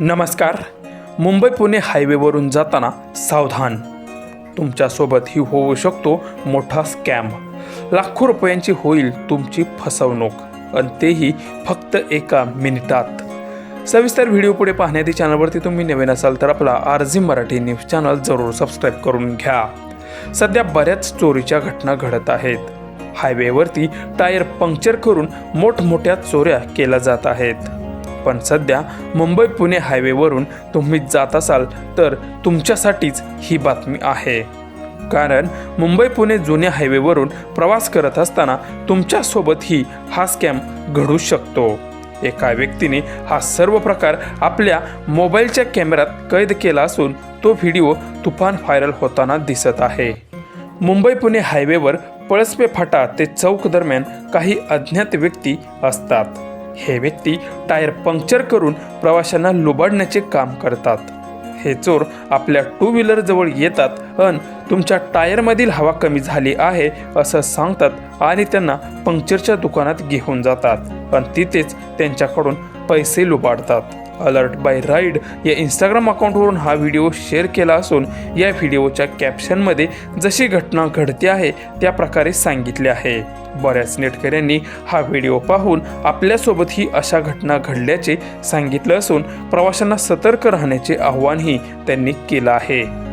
नमस्कार. मुंबई पुणे हायवेवरून जाताना सावधान. तुमच्यासोबत ही होऊ शकतो मोठा स्कॅम. लाखो रुपयांची होईल तुमची फसवणूक. आणि तेही फक्त एका मिनिटात. सविस्तर व्हिडिओ पुढे पाहण्याआधी चॅनलवरती तुम्ही नवीन असाल तर आपला R G Marathi news channel जरूर सबस्क्राईब करून घ्या. सध्या बऱ्याच चोरीच्या घटना घडत आहेत. हायवेवरती टायर पंक्चर करून मोठमोठ्या चोऱ्या केल्या जात आहेत. पण सध्या मुंबई पुणे हायवेवरून तुम्ही जात असाल तर तुमच्यासाठीच ही बातमी आहे. कारण मुंबई पुणे जुन्या हायवेवरून प्रवास करत असताना तुमच्यासोबतही हा स्कॅम घडू शकतो. एका व्यक्तीने हा सर्व प्रकार आपल्या मोबाईलच्या कॅमेऱ्यात कैद केला असून तो व्हिडिओ तुफान व्हायरल होताना दिसत आहे. मुंबई पुणे हायवेवर पळसपे फाटा ते चौक दरम्यान काही अज्ञात व्यक्ती असतात. हे व्यक्ती टायर पंक्चर करून प्रवाशांना लुबाडण्याचे काम करतात. हे चोर आपल्या टू व्हीलर जवळ येतात अन तुमच्या टायरमधील हवा कमी झाली आहे असं सांगतात आणि त्यांना पंक्चरच्या दुकानात घेऊन जातात. पण तिथेच त्यांच्याकडून पैसे लुबाडतात. अलर्ट बाय राईड या इंस्टाग्राम अकाउंटवरून हा व्हिडिओ शेअर केला असून या व्हिडिओच्या कॅप्शनमध्ये जशी घटना घडते आहे त्या प्रकारे सांगितले आहे. बऱ्याच नेटकऱ्यांनी हा व्हिडिओ पाहून आपल्यासोबतही अशा घटना घडल्याचे सांगितलं असून प्रवाशांना सतर्क राहण्याचे आव्हानही त्यांनी केलं आहे.